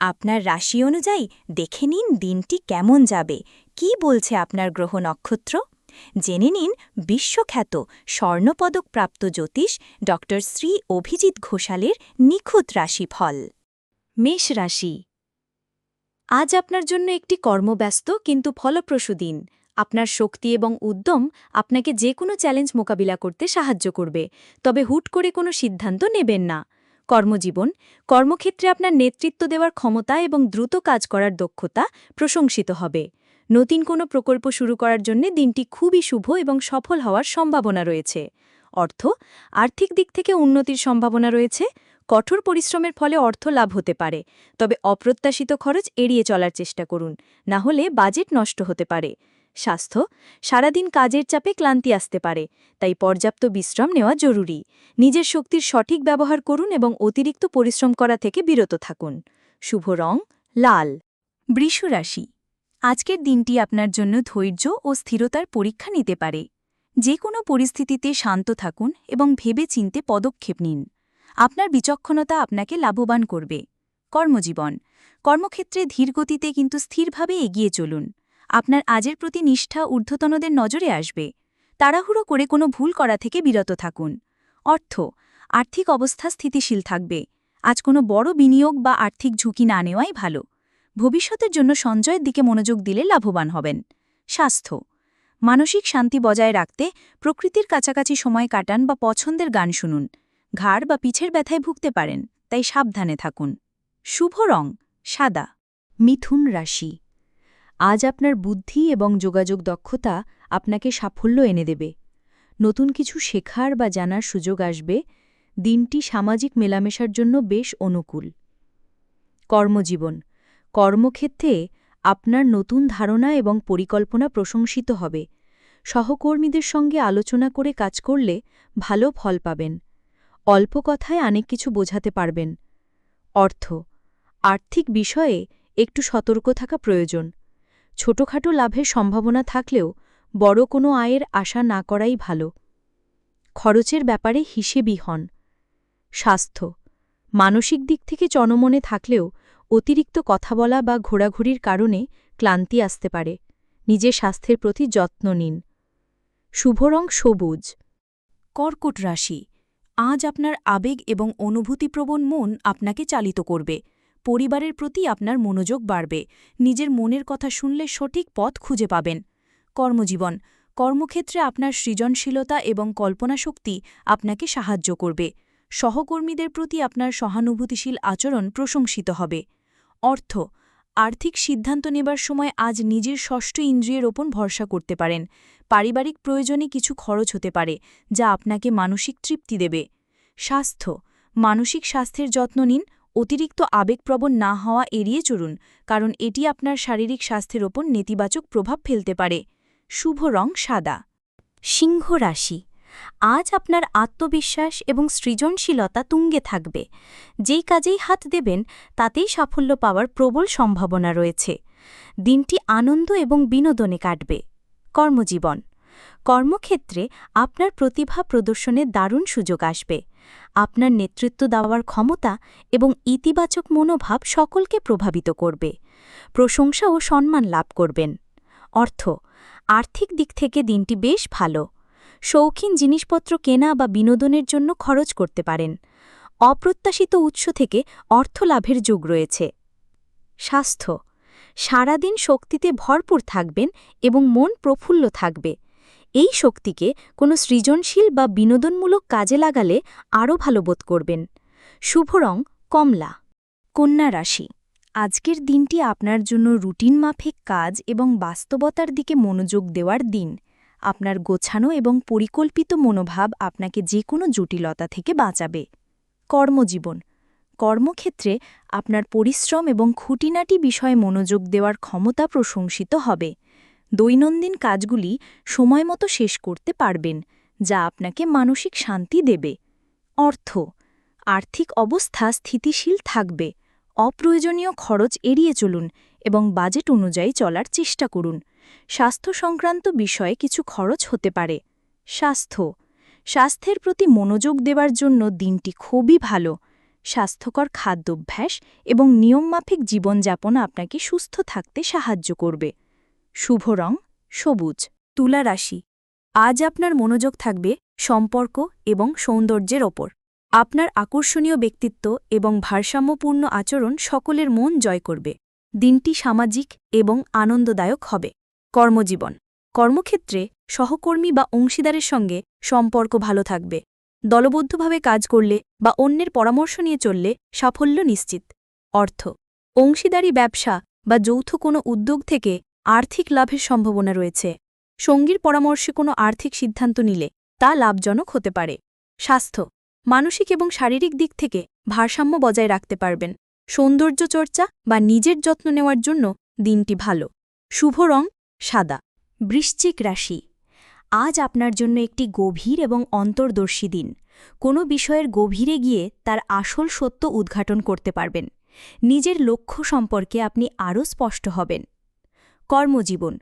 আপনার রাশি অনুযায়ী দেখে নিন দিনটি কেমন যাবে। কি বলছে আপনার গ্রহ নক্ষত্র? জেনে নিন বিশ্বখ্যাত স্বর্ণপদকপ্রাপ্ত জ্যোতিষ ড শ্রী অভিজিৎ ঘোষালের নিখুঁত রাশিফল। মেষ রাশি। আজ আপনার জন্য একটি কর্মব্যস্ত কিন্তু ফলপ্রসূ দিন। আপনার শক্তি এবং উদ্যম আপনাকে যে কোনো চ্যালেঞ্জ মোকাবিলা করতে সাহায্য করবে। তবে হুট করে কোনো সিদ্ধান্ত নেবেন না। কর্মজীবন, কর্মক্ষেত্রে আপনার নেতৃত্ব দেওয়ার ক্ষমতা এবং দ্রুত কাজ করার দক্ষতা প্রশংসিত হবে। নতুন কোনো প্রকল্প শুরু করার জন্য দিনটি খুবই শুভ এবং সফল হওয়ার সম্ভাবনা রয়েছে। অর্থ, আর্থিক দিক থেকে উন্নতির সম্ভাবনা রয়েছে। কঠোর পরিশ্রমের ফলে অর্থ লাভ হতে পারে। তবে অপ্রত্যাশিত খরচ এড়িয়ে চলার চেষ্টা করুন। না হলে বাজেট নষ্ট হতে পারে। স্বাস্থ্য, সারাদিন কাজের চাপে ক্লান্তি আসতে পারে, তাই পর্যাপ্ত বিশ্রাম নেওয়া জরুরি। নিজের শক্তির সঠিক ব্যবহার করুন এবং অতিরিক্ত পরিশ্রম করা থেকে বিরত থাকুন। শুভ রং, লাল। বৃষরাশি আজকের দিনটি আপনার জন্য ধৈর্য ও স্থিরতার পরীক্ষা নিতে পারে। যে কোনো পরিস্থিতিতে শান্ত থাকুন এবং ভেবে চিনতে পদক্ষেপ নিন। আপনার বিচক্ষণতা আপনাকে লাভবান করবে। কর্মজীবন। কর্মক্ষেত্রে ধীরগতিতে কিন্তু স্থিরভাবে এগিয়ে চলুন। আপনার আজের প্রতি নিষ্ঠা ঊর্ধ্বতনদের নজরে আসবে। তাড়াহুড়ো করে কোনো ভুল করা থেকে বিরত থাকুন। অর্থ, আর্থিক অবস্থা স্থিতিশীল থাকবে। আজ কোনো বড় বিনিয়োগ বা আর্থিক ঝুঁকি না নেওয়াই ভালো। ভবিষ্যতের জন্য সঞ্চয়ের দিকে মনোযোগ দিলে লাভবান হবেন। স্বাস্থ্য, মানসিক শান্তি বজায় রাখতে প্রকৃতির কাছাকাছি সময় কাটান বা পছন্দের গান শুনুন। ঘাড় বা পিছের ব্যথায় ভুগতে পারেন, তাই সাবধানে থাকুন। শুভ রং, সাদা। মিথুন রাশি। আজ আপনার বুদ্ধি এবং যোগাযোগ দক্ষতা আপনাকে সাফল্য এনে দেবে। নতুন কিছু শেখার বা জানার সুযোগ আসবে। দিনটি সামাজিক মেলামেশার জন্য বেশ অনুকূল। কর্মজীবন। কর্মক্ষেত্রে আপনার নতুন ধারণা এবং পরিকল্পনা প্রশংসিত হবে। সহকর্মীদের সঙ্গে আলোচনা করে কাজ করলে ভালো ফল পাবেন। অল্প কথায় অনেক কিছু বোঝাতে পারবেন। অর্থ। আর্থিক বিষয়ে একটু সতর্ক থাকা প্রয়োজন। ছোটখাটো লাভের সম্ভাবনা থাকলেও বড় কোনো আয়ের আশা না করাই ভালো। খরচের ব্যাপারে হিসেবই হন। স্বাস্থ্য। মানসিক দিক থেকে চনমনে থাকলেও অতিরিক্ত কথা বলা বা ঘোরাঘুরির কারণে ক্লান্তি আসতে পারে। নিজের স্বাস্থ্যের প্রতি যত্ন নিন। শুভ রং সবুজ। কর্কট রাশি। আজ আপনার আবেগ এবং অনুভূতিপ্রবণ মন আপনাকে চালিত করবে। পরিবারের প্রতি আপনার মনোযোগ বাড়বে। নিজের মনের কথা শুনলে সঠিক পথ খুঁজে পাবেন। কর্মজীবন। কর্মক্ষেত্রে আপনার সৃজনশীলতা এবং কল্পনাশক্তি আপনাকে সাহায্য করবে। সহকর্মীদের প্রতি আপনার সহানুভূতিশীল আচরণ প্রশংসিত হবে। অর্থ। আর্থিক সিদ্ধান্ত নেবার সময় আজ নিজের ষষ্ঠ ইন্দ্রিয়ের ওপর ভরসা করতে পারেন। পারিবারিক প্রয়োজনে কিছু খরচ হতে পারে, যা আপনাকে মানসিক তৃপ্তি দেবে। স্বাস্থ্য। মানসিক স্বাস্থ্যের যত্ন নিন অতিরিক্ত আবেগপ্রবণ না হওয়া এড়িয়ে চলুন, কারণ এটি আপনার শারীরিক স্বাস্থ্যের ওপর নেতিবাচক প্রভাব ফেলতে পারে। শুভ রং সাদা। সিংহ রাশি। আজ আপনার আত্মবিশ্বাস এবং সৃজনশীলতা তুঙ্গে থাকবে। যেই কাজেই হাত দেবেন, তাতেই সাফল্য পাওয়ার প্রবল সম্ভাবনা রয়েছে। দিনটি আনন্দ এবং বিনোদনে কাটবে। কর্মজীবন। কর্মক্ষেত্রে আপনার প্রতিভা প্রদর্শনের দারুণ সুযোগ আসবে। আপনার নেতৃত্ব দেওয়ার ক্ষমতা এবং ইতিবাচক মনোভাব সকলকে প্রভাবিত করবে। প্রশংসা ও সম্মান লাভ করবেন। অর্থ, আর্থিক দিক থেকে দিনটি বেশ ভালো। শৌখিন জিনিসপত্র কেনা বা বিনোদনের জন্য খরচ করতে পারেন। অপ্রত্যাশিত উৎস থেকে অর্থ লাভের যোগ রয়েছে। স্বাস্থ্য, সারাদিন শক্তিতে ভরপুর থাকবেন এবং মন প্রফুল্ল থাকবে। এই শক্তিকে কোনো সৃজনশীল বা বিনোদনমূলক কাজে লাগালে আরও ভালো বোধ করবেন। শুভ রং, কমলা। কন্যা রাশি, আজকের দিনটি আপনার জন্য রুটিন মাফিক কাজ এবং বাস্তবতার দিকে মনোযোগ দেওয়ার দিন। আপনার গোছানো এবং পরিকল্পিত মনোভাব আপনাকে যে কোনো জটিলতা থেকে বাঁচাবে। কর্মজীবন, কর্মক্ষেত্রে আপনার পরিশ্রম এবং খুঁটিনাটি বিষয়ে মনোযোগ দেওয়ার ক্ষমতা প্রশংসিত হবে। দৈনন্দিন কাজগুলি সময়মতো শেষ করতে পারবেন, যা আপনাকে মানসিক শান্তি দেবে। অর্থ, আর্থিক অবস্থা স্থিতিশীল থাকবে, অপ্রয়োজনীয় খরচ এড়িয়ে চলুন এবং বাজেট অনুযায়ী চলার চেষ্টা করুন। স্বাস্থ্য সংক্রান্ত বিষয়ে কিছু খরচ হতে পারে। স্বাস্থ্য, স্বাস্থ্যের প্রতি মনোযোগ দেওয়ার জন্য দিনটি খুবই ভালো। স্বাস্থ্যকর খাদ্যাভ্যাস এবং নিয়মমাফিক জীবনযাপন আপনাকে সুস্থ থাকতে সাহায্য করবে। শুভ রং, সবুজ, তুলা রাশি। আজ আপনার মনোযোগ থাকবে সম্পর্ক এবং সৌন্দর্যের ওপর। আপনার আকর্ষণীয় ব্যক্তিত্ব এবং ভারসাম্যপূর্ণ আচরণ সকলের মন জয় করবে। দিনটি সামাজিক এবং আনন্দদায়ক হবে। কর্মজীবন। কর্মক্ষেত্রে সহকর্মী বা অংশীদারের সঙ্গে সম্পর্ক ভালো থাকবে। দলবদ্ধভাবে কাজ করলে বা অন্যের পরামর্শ নিয়ে চললে সাফল্য নিশ্চিত। অর্থ। অংশীদারি ব্যবসা বা যৌথ কোনো উদ্যোগ থেকে আর্থিক লাভের সম্ভাবনা রয়েছে। সঙ্গীর পরামর্শে কোনো আর্থিক সিদ্ধান্ত নিলে তা লাভজনক হতে পারে। স্বাস্থ্য, মানসিক এবং শারীরিক দিক থেকে ভারসাম্য বজায় রাখতে পারবেন। সৌন্দর্য চর্চা বা নিজের যত্ন নেওয়ার জন্য দিনটি ভালো। শুভ রং, সাদা। বৃশ্চিক রাশি। আজ আপনার জন্য একটি গভীর এবং অন্তর্দর্শী দিন। কোনো বিষয়ের গভীরে গিয়ে তার আসল সত্য উদ্ঘাটন করতে পারবেন। নিজের লক্ষ্য সম্পর্কে আপনি আরও স্পষ্ট হবেন। কর্মজীবন।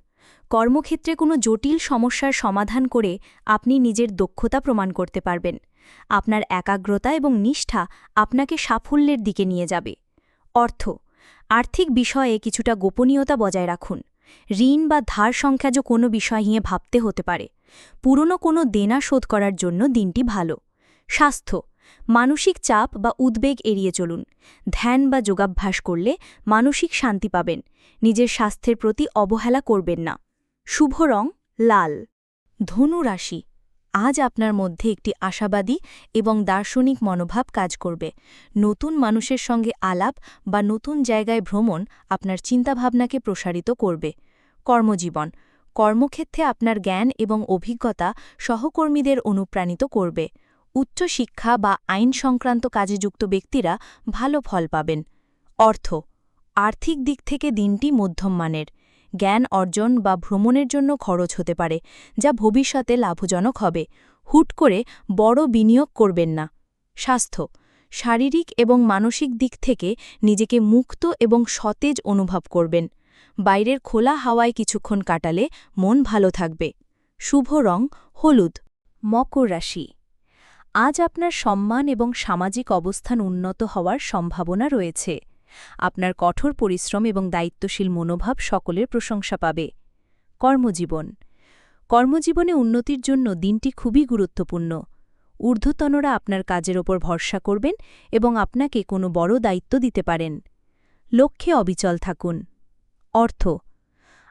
কর্মক্ষেত্রে কোনো জটিল সমস্যার সমাধান করে আপনি নিজের দক্ষতা প্রমাণ করতে পারবেন। আপনার একাগ্রতা এবং নিষ্ঠা আপনাকে সাফল্যের দিকে নিয়ে যাবে। অর্থ, আর্থিক বিষয়ে কিছুটা গোপনীয়তা বজায় রাখুন। ঋণ বা ধার সংখ্যাজ কোনো বিষয় নিয়ে ভাবতে হতে পারে। পুরনো কোনো দেনা শোধ করার জন্য দিনটি ভালো। স্বাস্থ্য মানসিক চাপ বা উদ্বেগ এড়িয়ে চলুন। ধ্যান বা যোগাভ্যাস করলে মানসিক শান্তি পাবেন। নিজের স্বাস্থ্যের প্রতি অবহেলা করবেন না। শুভ রং লাল। ধনু রাশি। আজ আপনার মধ্যে একটি আশাবাদী এবং দার্শনিক মনোভাব কাজ করবে। নতুন মানুষের সঙ্গে আলাপ বা নতুন জায়গায় ভ্রমণ আপনার চিন্তাভাবনাকে প্রসারিত করবে। কর্মজীবন। কর্মক্ষেত্রে আপনার জ্ঞান এবং অভিজ্ঞতা সহকর্মীদের অনুপ্রাণিত করবে। উচ্চশিক্ষা বা আইন সংক্রান্ত কাজে যুক্ত ব্যক্তিরা ভালো ফল পাবেন। অর্থ, আর্থিক দিক থেকে দিনটি মধ্যম মানের। জ্ঞান অর্জন বা ভ্রমণের জন্য খরচ হতে পারে, যা ভবিষ্যতে লাভজনক হবে। হুট করে বড় বিনিয়োগ করবেন না। স্বাস্থ্য, শারীরিক এবং মানসিক দিক থেকে নিজেকে মুক্ত এবং সতেজ অনুভব করবেন। বাইরের খোলা হাওয়ায় কিছুক্ষণ কাটালে মন ভালো থাকবে। শুভ রং, হলুদ। মকর রাশি। আজ আপনার সম্মান এবং সামাজিক অবস্থান উন্নত হওয়ার সম্ভাবনা রয়েছে। আপনার কঠোর পরিশ্রম এবং দায়িত্বশীল মনোভাব সকলের প্রশংসা পাবে। কর্মজীবন। কর্মজীবনে উন্নতির জন্য দিনটি খুবই গুরুত্বপূর্ণ। ঊর্ধ্বতনরা আপনার কাজের ওপর ভরসা করবেন এবং আপনাকে কোনো বড় দায়িত্ব দিতে পারেন। লক্ষ্যে অবিচল থাকুন। অর্থ।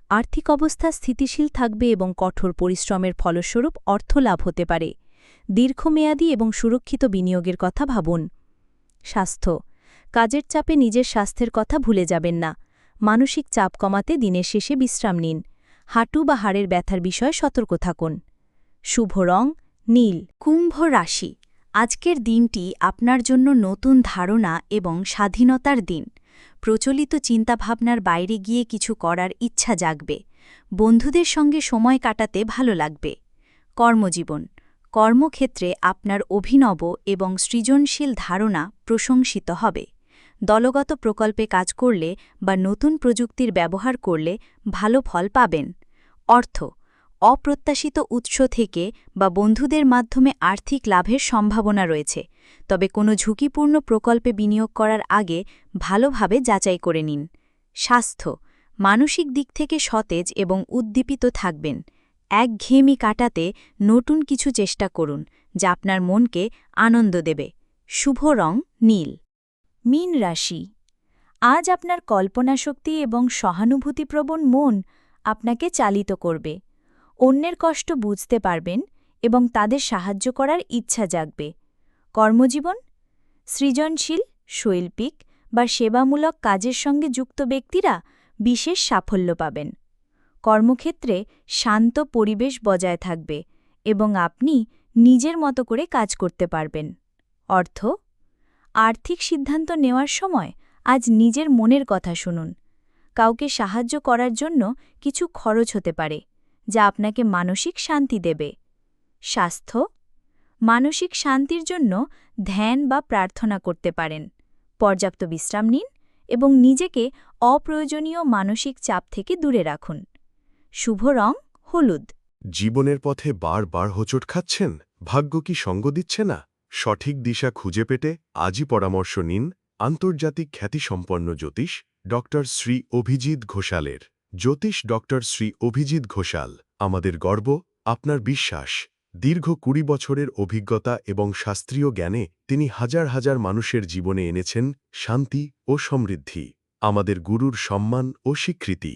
আর্থিক অবস্থা স্থিতিশীল থাকবে এবং কঠোর পরিশ্রমের ফলস্বরূপ অর্থ লাভ হতে পারে। দীর্ঘমেয়াদী এবং সুরক্ষিত বিনিয়োগের কথা ভাবুন। স্বাস্থ্য। কাজের চাপে নিজের স্বাস্থ্যের কথা ভুলে যাবেন না। মানসিক চাপ কমাতে দিনের শেষে বিশ্রাম নিন। হাঁটু বা হাড়ের ব্যথার বিষয়ে সতর্ক থাকুন। শুভ রং, নীল। কুম্ভ রাশি। আজকের দিনটি আপনার জন্য নতুন ধারণা এবং স্বাধীনতার দিন। প্রচলিত চিন্তাভাবনার বাইরে গিয়ে কিছু করার ইচ্ছা জাগবে। বন্ধুদের সঙ্গে সময় কাটাতে ভালো লাগবে। কর্মজীবন। কর্মক্ষেত্রে আপনার অভিনব এবং সৃজনশীল ধারণা প্রশংসিত হবে। দলগত প্রকল্পে কাজ করলে বা নতুন প্রযুক্তির ব্যবহার করলে ভালো ফল পাবেন। অর্থ, অপ্রত্যাশিত উৎস থেকে বা বন্ধুদের মাধ্যমে আর্থিক লাভের সম্ভাবনা রয়েছে, তবে কোনো ঝুঁকিপূর্ণ প্রকল্পে বিনিয়োগ করার আগে ভালোভাবে যাচাই করে নিন। স্বাস্থ্য, মানসিক দিক থেকে সতেজ এবং উদ্দীপিত থাকবেন। একঘেয়েমি কাটাতে নতুন কিছু চেষ্টা করুন, যা আপনার মনকে আনন্দ দেবে। শুভ রং নীল। মীন রাশি। আজ আপনার কল্পনাশক্তি এবং সহানুভূতিপ্রবণ মন আপনাকে চালিত করবে। অন্যের কষ্ট বুঝতে পারবেন এবং তাদের সাহায্য করার ইচ্ছা জাগবে। কর্মজীবন। সৃজনশীল, শৈল্পিক বা সেবামূলক কাজের সঙ্গে যুক্ত ব্যক্তিরা বিশেষ সাফল্য পাবেন। কর্মক্ষেত্রে শান্ত পরিবেশ বজায় থাকবে এবং আপনি নিজের মতো করে কাজ করতে পারবেন। অর্থ, আর্থিক সিদ্ধান্ত নেওয়ার সময় আজ নিজের মনের কথা শুনুন। কাউকে সাহায্য করার জন্য কিছু খরচ হতে পারে, যা আপনাকে মানসিক শান্তি দেবে। স্বাস্থ্য, মানসিক শান্তির জন্য ধ্যান বা প্রার্থনা করতে পারেন। পর্যাপ্ত বিশ্রাম নিন এবং নিজেকে অপ্রয়োজনীয় মানসিক চাপ থেকে দূরে রাখুন। শুভ রং, হলুদ। জীবনের পথে বারবার হোঁচট খাচ্ছেন? ভাগ্য কি সঙ্গ দিচ্ছে না? সঠিক দিশা খুঁজে পেতে আজই পরামর্শ নিন আন্তর্জাতিক খ্যাতিসম্পন্ন জ্যোতিষ ডক্টর শ্রী অভিজিৎ ঘোষালের। জ্যোতিষ ডক্টর শ্রী অভিজিৎ ঘোষাল, আমাদের গর্ব, আপনার বিশ্বাস। দীর্ঘ কুড়ি বছরের অভিজ্ঞতা এবং শাস্ত্রীয় জ্ঞানে তিনি হাজার হাজার মানুষের জীবনে এনেছেন শান্তি ও সমৃদ্ধি। আমাদের গুরুর সম্মান ও স্বীকৃতি।